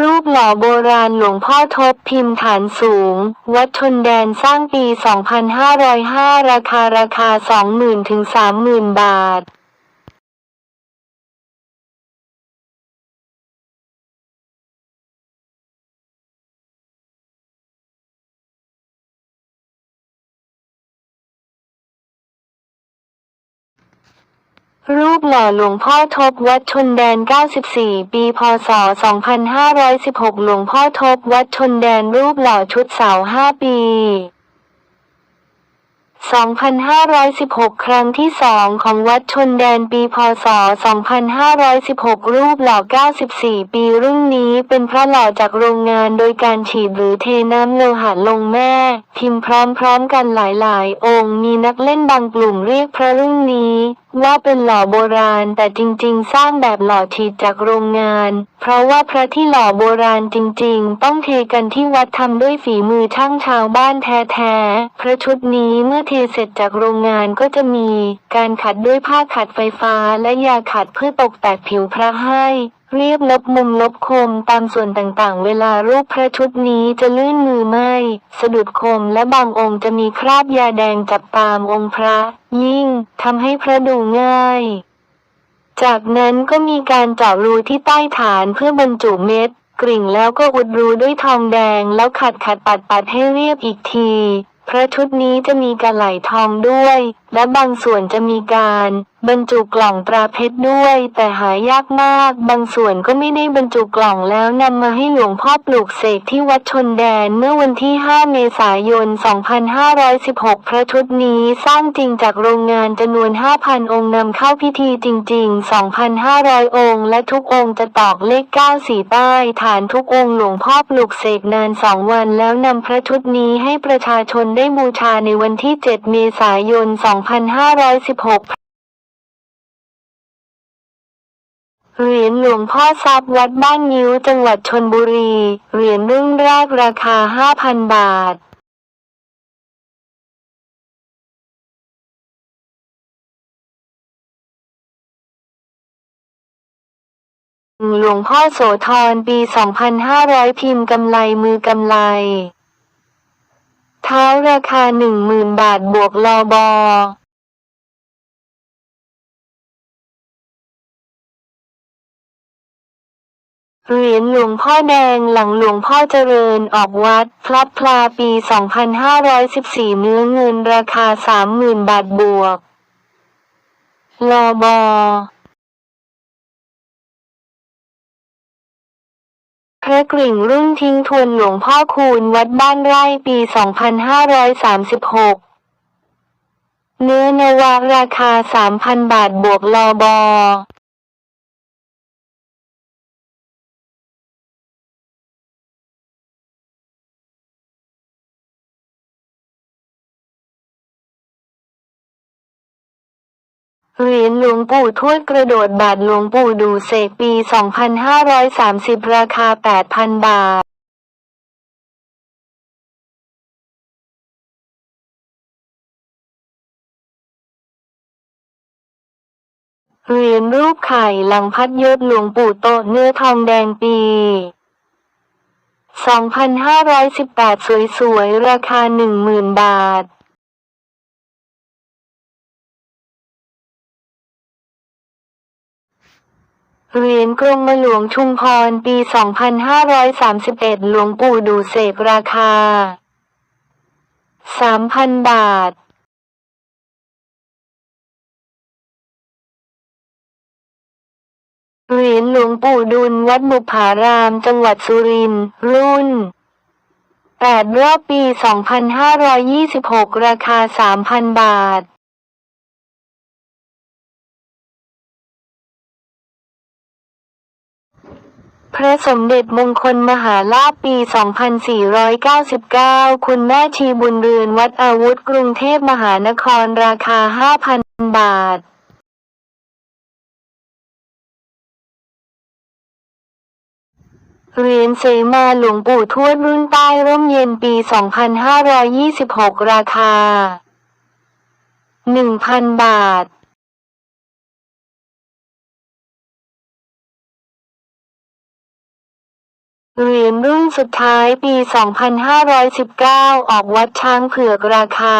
รูปหล่อโบราณหลวงพ่อทบพิมพ์ฐานสูง วัดชนแดนสร้างปี 2505 ราคาราคา 20,000 ถึง 30,000 บาท รูปหล่อหลวงพ่อทบวัดชนแดน 94 ปี พศ 2516 หลวงพ่อทบวัดชนแดนรูปหล่อชุดเสา 5 ปี 2516 ครั้งที่สองของวัดชนแดนปีพศ 2516 รูปหล่อ 94 ปีรุ่นนี้เป็นพระหล่อจากโรงงานโดยการฉีดหรือเทน้ำโลหะลงแม่ พิมพ์พร้อมๆกันหลายๆ องค์มีนักเล่นบางกลุ่มเรียกพระรุ่นนี้ ว่าเป็นหล่อโบราณแต่จริงๆ สร้างแบบหล่อฉีดจากโรงงาน เพราะว่าพระที่หล่อโบราณจริงๆ ต้องเทกันที่วัดทำด้วยฝีมือช่างชาวบ้านแท้ๆพระชุดนี้เมื่อเทเสร็จจากโรงงานก็จะมีการขัดด้วยผ้าขัดไฟฟ้าและยาขัดเพื่อตกแต่งผิวพระให้ เรียบลบมุมลบคมตามส่วนต่างๆ เวลารูปพระชุดนี้จะลื่นมือไหมสะดุดคมและบางองค์จะมีคราบยาแดงจับตามองค์พระ ยิ่งทำให้พระดูง่ายจากนั้นก็มีการเจาะรูที่ใต้ฐานเพื่อบรรจุเม็ด กริ่งแล้วก็อุดรูด้วยทองแดงแล้วขัดขัดปัดปัดให้เรียบอีกที พระชุดนี้จะมีกระไหลทองด้วย และบางส่วนจะมีการ บรรจุกล่องตราเพชรด้วย แต่หายากมาก บางส่วนก็ไม่ได้บรรจุกล่องแล้วนำมาให้หลวงพ่อปลูกเสกที่วัดชนแดนเมื่อวันที่ 5 เมษายน 2516 พระชุดนี้สร้างจริงจากโรงงานจำนวน 5,000 องค์นำเข้าพิธีจริง ๆ 2,500 องค์ และทุกองค์จะตอกเลข 9 สีใต้ฐานทุกองค์หลวงพ่อปลูกเสกนาน 2 วันแล้วนำพระชุดนี้ให้ประชาชนได้บูชาในวันที่ 7 เมษายน 2 2516เหรียญหลวงพ่อทรัพย์วัดบ้านงิ้วจังหวัดชนบุรี เหรียญรุ่นแรกราคา 5,000 บาท หลวงพ่อโสธรปี 2500 พิมพ์กำไลมือกำไล เท้าราคา10,000บาทบวกลอบอเหรียญหลวงพ่อแดงหลังหลวงพ่อเจริญออกวัดพลับพลาปี 2514 เนื้อเงินราคา 30,000 บาทบวก ลอบอ พระกริ่งรุ่นทิ้งทวนหลวงพ่อคูณวัดบ้านไร่ปี 2536 เนื้อนวาราคา 3,000 บาทบวกลอบอ เหรียญหลวงปู่ทวดกระโดดบาทหลวงปู่ดูเสกปี 2530 ราคา 8,000 บาทเหรียญรูปไข่หลังพัดยศหลวงปู่โตเนื้อทองแดงปี 2518 สวยๆ ราคา 10,000 บาท เหรียญกรมหลวงชุมพรปี 2531 หลวงปู่ดูเสกราคา 3,000 บาท เหรียญหลวงปู่ดุลวัดบุพารามจังหวัดสุรินทร์รุ่น 8 รอบปี 2526 ราคา 3,000 บาท พระสมเด็จมงคลมหาลาภปี 2499 คุณแม่ชีบุญเรือนวัดอาวุธกรุงเทพมหานครราคา 5,000 บาทเหรียญเสมาหลวงปู่ทวดรุ่นใต้ร่มเย็นปี 2526 ราคา 1,000 บาท เหรียญรุ่นสุดท้ายปี 2519 ออกวัดช้างเผือกราคา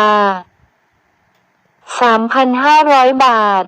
3,500 บาท